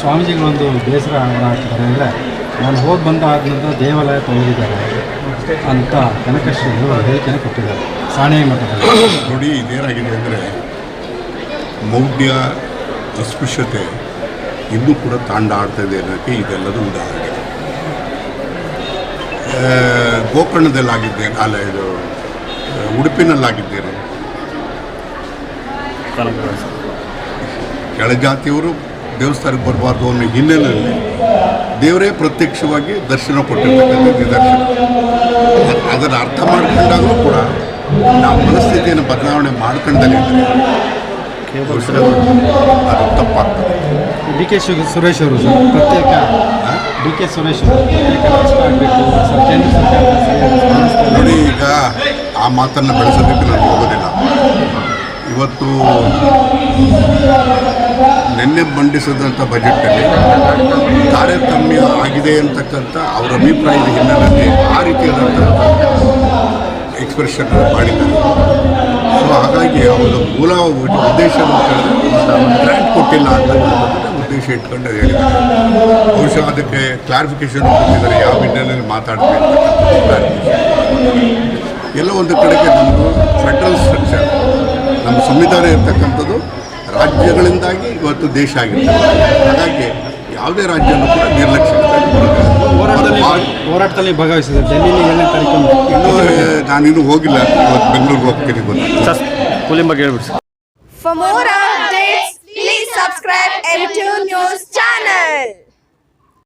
ಸ್ವಾಮೀಜಿಗಳೊಂದು ಬೇಸರ ಆಗ್ತಾರೆ ಅಂದರೆ ನಾನು ಹೋಗಿ ಬಂದ ಆದ ನಂತರ ದೇವಾಲಯ ತೊಳೆದಿದ್ದಾರೆ ಅಂತ ಕನಕಶ್ರೀಗಳು ಹೇಳಿಕೆಯನ್ನು ಕೊಟ್ಟಿದ್ದಾರೆ. ಸಾಣೆ ಮಠದಲ್ಲಿ. ನೋಡಿ ಇದೇನಾಗಿದೆ ಅಂದರೆ ಮೌಢ್ಯ ಅಸ್ಪೃಶ್ಯತೆ ಇನ್ನೂ ಕೂಡ ತಾಂಡ ಆಡ್ತಾ ಇದೆ ಅನ್ನೋಕ್ಕೆ ಇದೆಲ್ಲದೂ ಉದಾಹರಣೆ. ಗೋಕರ್ಣದಲ್ಲಾಗಿದ್ದೇನೆ ಅಲ್ಲ ಇದು ಉಡುಪಿನಲ್ಲಾಗಿದ್ದೇನೆ. ಕೆಳಜಾತಿಯವರು ದೇವಸ್ಥಾನಕ್ಕೆ ಬರಬಾರ್ದು ಅನ್ನೋ ಹಿನ್ನೆಲೆಯಲ್ಲಿ ದೇವರೇ ಪ್ರತ್ಯಕ್ಷವಾಗಿ ದರ್ಶನ ಕೊಟ್ಟಿರ್ತಕ್ಕಂಥ ನಿದರ್ಶನ. ಅದನ್ನು ಅರ್ಥ ಮಾಡ್ಕೊಂಡಾಗಲೂ ಕೂಡ ನಾವು ಮನಸ್ಥಿತಿಯನ್ನು ಬದಲಾವಣೆ ಮಾಡ್ಕೊಂಡಲ್ಲಿ ಅದು ತಪ್ಪಾಗ್ತದೆ. ಡಿ ಕೆ ಶು ಸುರೇಶ್ ಅವರು ಸರ್ ಪ್ರತ್ಯೇಕ ಡಿ ಕೆ ಸುರೇಶ್ ಅವರು. ನೋಡಿ ಈಗ ಆ ಮಾತನ್ನು ಬೆಳೆಸೋದಕ್ಕೆ ನಾನು ಹೋಗೋದಿಲ್ಲ. ಇವತ್ತು ನಿನ್ನೆ ಮಂಡಿಸಿದಂಥ ಬಜೆಟಲ್ಲಿ ತಾರತಮ್ಯ ಆಗಿದೆ ಅಂತಕ್ಕಂಥ ಅವರ ಅಭಿಪ್ರಾಯದ ಹಿನ್ನೆಲೆಯಲ್ಲಿ ಆ ರೀತಿಯಾದಂಥ ಎಕ್ಸ್ಪ್ರೆಷನ್ ಮಾಡಿದ್ದಾರೆ. ಸೊ ಹಾಗಾಗಿ ಅವರು ಮೂಲ ಉದ್ದೇಶ ಗ್ರ್ಯಾಂಟ್ ಕೊಟ್ಟಿಲ್ಲ ಅಂತ ಉದ್ದೇಶ ಇಟ್ಕೊಂಡು ಹೇಳಿದ್ದಾರೆ. ಬಹುಶಃ ಅದಕ್ಕೆ ಕ್ಲಾರಿಫಿಕೇಶನ್ ಕೊಟ್ಟಿದ್ದಾರೆ, ಯಾವ ಹಿನ್ನೆಲೆಯಲ್ಲಿ ಕ್ಲಾರಿಫಿಕೇಶನ್ ಎಲ್ಲ ಒಂದು ಕಡೆಗೆ ನಮ್ಮದು ಫೆಡ್ರಲ್ ಸ್ಟ್ರಕ್ಚರ್ ನಮ್ಮ ಸಂವಿಧಾನ ಇರ್ತಕ್ಕಂಥದ್ದು ರಾಜ್ಯಗಳಿಂದಾಗಿ ಇವತ್ತು ದೇಶ ಆಗಿದೆ. ಹಾಗಾಗಿ ಯಾವುದೇ ರಾಜ್ಯನೂ ಕೂಡ ನಿರ್ಲಕ್ಷ್ಯ ಹೋರಾಟದಲ್ಲಿ ತಾರೀಕು ಇನ್ನೂ ನಾನಿನ್ನೂ ಹೋಗಿಲ್ಲ. ಇವತ್ತು ಬೆಂಗಳೂರಿಗೆ ಹೋಗ್ತೀನಿ ಬಂದು ಬಗ್ಗೆ ಹೇಳ್ಬಿಡಿ sir. For more updates, please subscribe M2 News channel.